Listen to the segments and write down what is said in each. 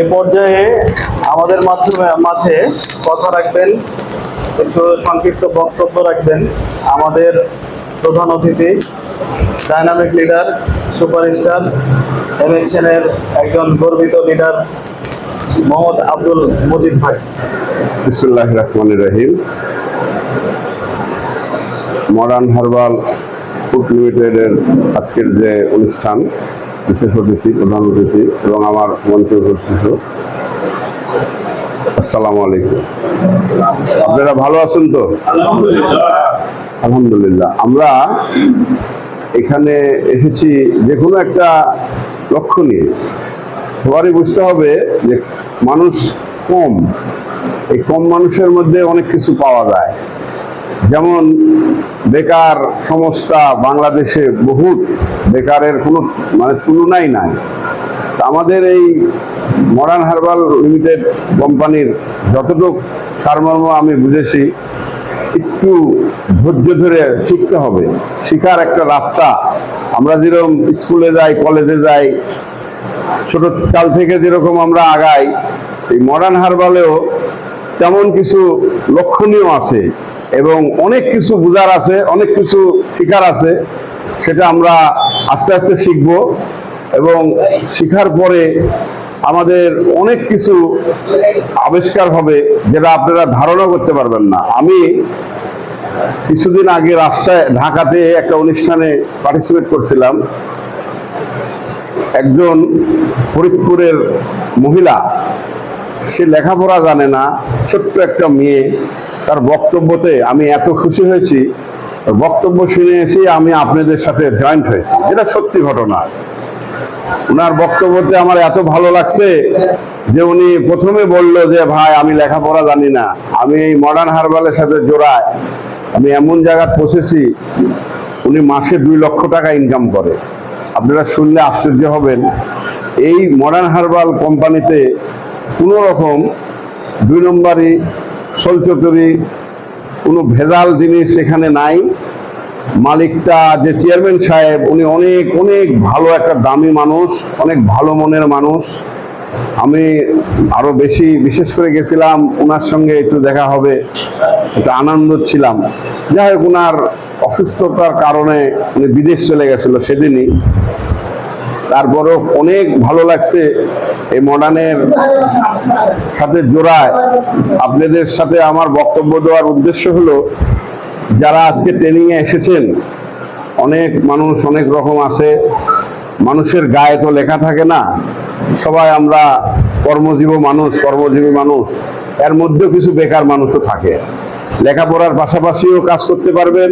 এ পর্যায়ে আমাদের মাধ্যমে, মাঝে কথা রাখবেন, কিছু সংক্ষিপ্ত বক্তব্য রাখবেন। আমাদের প্রধান অতিথি, ডাইনামিক লিডার, সুপারস্টার এমএক্সএনের একজন গর্বিত লিডার, মোহাম্মদ আব্দুল মজিদ ভাই। বিসমুল্লাহ রহমান রহিম। মডার্ন হার্বাল ফুড লিমিটেডের আজকের যে অনুষ্ঠান বিশেষ অতিথি প্রধান অতিথি এবং আমার মঞ্চে উপস্থিত। আসসালামু আলাইকুম। আপনারা ভালো আছেন তো? আলহামদুলিল্লাহ। আমরা এখানে এসেছি যে কোনো একটা লক্ষ্য নিয়ে। সবারই বুঝতে হবে যে মানুষ কম। এই কম মানুষের মধ্যে অনেক কিছু পাওয়া যায়। যেমন বেকার সমস্যা বাংলাদেশে বহুত, বেকারের কোনো মানে তুলনাই নাই। আমাদের এই মডার্ন হার্বাল লিমিটেড কোম্পানির যতটুকু সারমর্ম আমি বুঝেছি, একটু ধৈর্য ধরে শিখতে হবে। শিখার একটা রাস্তা। আমরা যেরকম স্কুলে যাই কলেজে যাই, ছোট কাল থেকে যেরকম আমরা আগাই, সেই মডার্ন হারবালেও তেমন কিছু লক্ষণীয় আছে। এবং অনেক কিছু বোঝার আছে, অনেক কিছু শিখার আছে, সেটা আমরা আস্তে আস্তে শিখব এবং শিখার পরে আমাদের অনেক কিছু আবিষ্কার হবে যেটা আপনারা ধারণা করতে পারবেন না। আমি কিছুদিন আগে রাজশাহী, ঢাকাতে একটা অনুষ্ঠানে পার্টিসিপেট করছিলাম। একজন ফরিদপুরের মহিলা, সে লেখাপড়া জানে না, ছোট্ট একটা মেয়ে তার বক্তব্যতে আমি এত খুশি হয়েছি। বক্তব্য শুনে এসে আমি আপনাদের সাথে জয়েন্ট হয়েছি। যেটা সত্যি ঘটনা। ওনার বক্তব্যতে আমার এত ভালো লাগছে যে উনি প্রথমে বলল যে, ভাই, আমি লেখাপড়া জানি না। আমি এই মডার্ন হারবালের সাথে জোড়ায়। আমি এমন জায়গায় পৌঁছেছি, উনি মাসে দুই লক্ষ টাকা ইনকাম করে। আপনারা শুনলে আশ্চর্য হবেন। এই মডার্ন হার্বাল কোম্পানিতে কোনো রকম দুই নম্বরই সলচতুরি কোনো ভেজাল জিনিস এখানে নাই। মালিকটা যে চেয়ারম্যান সাহেব, উনি অনেক অনেক ভালো একটা দামি মানুষ, অনেক ভালো মনের মানুষ। আমি আরও বেশি, বিশেষ করে গেছিলাম ওনার সঙ্গে একটু দেখা হবে, একটু আনন্দ ছিলাম। যাই হোক ওনার অসুস্থতার কারণে উনি বিদেশ চলে গেছিল সেদিনই। তারপরও অনেক ভালো লাগছে এই মডার্নের সাথে জোড়ায়। আপনাদের সাথে আমার বক্তব্য দেওয়ার উদ্দেশ্য হলো, যারা আজকে ট্রেনিংয়ে এসেছেন, অনেক মানুষ, অনেক রকম আছে, মানুষের গায়ে তো লেখা থাকে না, সবাই আমরা কর্মজীব মানুষ, কর্মজীবী মানুষ, এর মধ্যেও কিছু বেকার মানুষও থাকে। লেখাপড়ার পাশাপাশিও কাজ করতে পারবেন,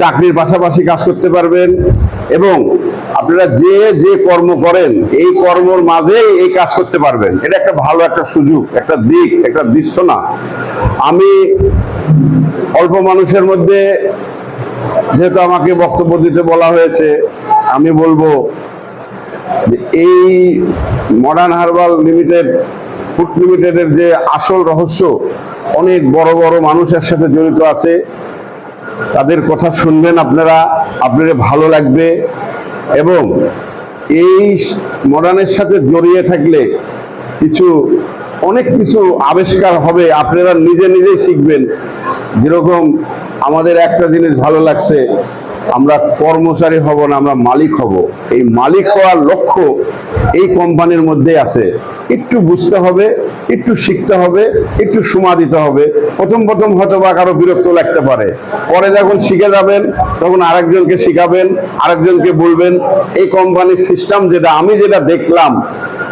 চাকরির পাশাপাশি কাজ করতে পারবেন, এবং আপনারা যে যে কর্ম করেন, এই কর্মর মাঝেই এই কাজ করতে পারবেন। এটা একটা ভালো একটা সুযোগ, একটা দিক, একটা দৃশ্য না। আমি অল্প মানুষের মধ্যে যেহেতু আমাকে বক্তব্য দিতে বলা হয়েছে, আমি বলব এই মডার্ন হার্বাল লিমিটেড ফুড লিমিটেডের যে আসল রহস্য, অনেক বড় বড় মানুষের সাথে জড়িত আছে। তাদের কথা শুনবেন আপনারা, আপনাদের ভালো লাগবে। এবং এই মডার্নের সাথে জড়িয়ে থাকলে কিছু, অনেক কিছু আবিষ্কার হবে, আপনারা নিজে নিজেই শিখবেন। যেরকম আমাদের একটা জিনিস ভালো লাগছে, আমরা কর্মচারী হব না, আমরা মালিক হব। এই মালিক হওয়ার লক্ষ্য এই কোম্পানির মধ্যে আছে। একটু বুঝতে হবে একটু শিখতে হবে, একটু সময় দিতে হবে। প্রথম প্রথম হয়তো বা কারও বিরক্ত লাগতে পারে। পরে যখন শিখে যাবেন, তখন আরেকজনকে শিখাবেন, আরেকজনকে বলবেন, এই কোম্পানির সিস্টেম যেটা, আমি যেটা দেখলাম,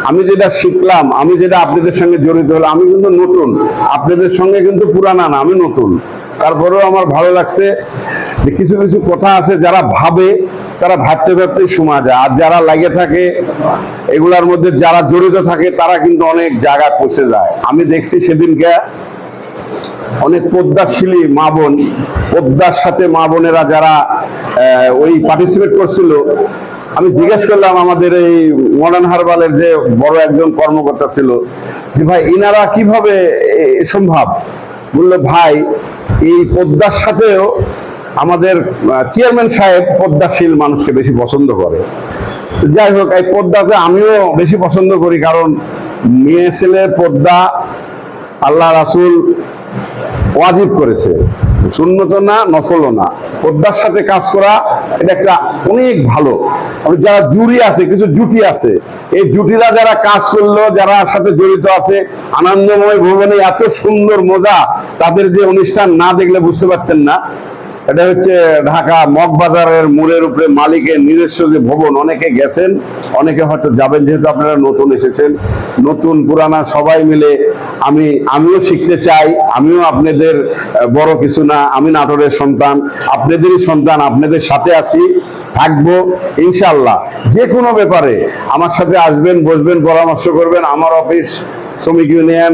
আমি যেটা শিখলাম, আমি যেটা আপনাদের সঙ্গে জড়িত হলাম, আমি কিন্তু নতুন। আপনাদের সঙ্গে কিন্তু পুরানা না, আমি নতুন। তারপরেও আমার ভালো লাগছে যে কিছু কিছু কথা আছে যারা ভাবে তারা ভাবতে ভাবতেই সময় যায় আর যারা লাগে থাকে, এগুলার মধ্যে যারা জড়িত থাকে, তারা কিন্তু অনেক জায়গায় পৌঁছে যায়। আমি দেখছি সেদিনকে অনেক পদ্মাশীলী মা বোন, পদ্মার সাথে মা বোনেরা যারা ওই পার্টিসিপেট করছিল, আমি জিজ্ঞেস করলাম আমাদের এই মডার্ন হারবালের যে বড় একজন কর্মকর্তা ছিল যে, ভাই, ইনারা কীভাবে সম্ভব? বলল, ভাই, এই পদ্মার সাথেও আমাদের চেয়ারম্যান সাহেব পদ্মাশীল মানুষকে বেশি পছন্দ করে। যাই হোক, এই পদ্মাতে আমিও বেশি পছন্দ করি কারণ মেয়ে ছেলে পদ্মা আল্লাহ রাসূল ওয়াজিব করেছে। সুন্নত না নফলও না। পর্দার সাথে কাজ করা এটা একটা অনেক ভালো। যারা জুরি আছে, কিছু জুটি আছে, এই জুটিরা যারা কাজ করল, যারা সাথে জড়িত আছে, আনন্দময় ভবনে এত সুন্দর মজা, তাদের যে অনুষ্ঠান না দেখলে বুঝতে পারতেন না। এটা হচ্ছে ঢাকা মগবাজারের মোড়ের উপরে মালিকের নিজস্ব যে ভবন, অনেকে গেছেন, অনেকে হয়তো যাবেন, যেহেতু আপনারা নতুন এসেছেন। নতুন, পুরানা, সবাই মিলে আমি, আমিও শিখতে চাই, আমিও আপনাদের বড় কিছু না, আমি নাটোরের সন্তান, আপনাদেরই সন্তান, আপনাদের সাথে আছি, থাকব ইনশাল্লাহ যে কোনো ব্যাপারে আমার সাথে আসবেন, বসবেন, পরামর্শ করবেন, আমার অফিস, শ্রমিক ইউনিয়ন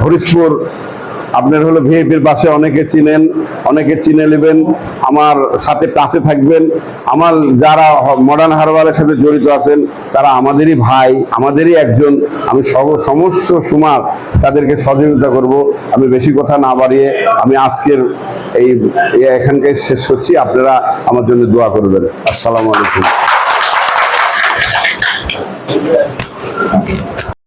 হরিশপুর আপনার হলো ভিআইপির পাশে অনেকে চিনেন, অনেকে চিনে নেবেন, আমার সাথে টাচে থাকবেন। আমার যারা মডার্ন হারবারের সাথে জড়িত আছেন, তারা আমাদেরই ভাই, আমাদেরই একজন। আমি সব সমস্ত সময় তাদেরকে সহযোগিতা করব। আমি বেশি কথা না বাড়িয়ে আমি আজকের এই এখানকে শেষ করছি। আপনারা আমার জন্য দোয়া করবেন। আসসালামু আলাইকুম।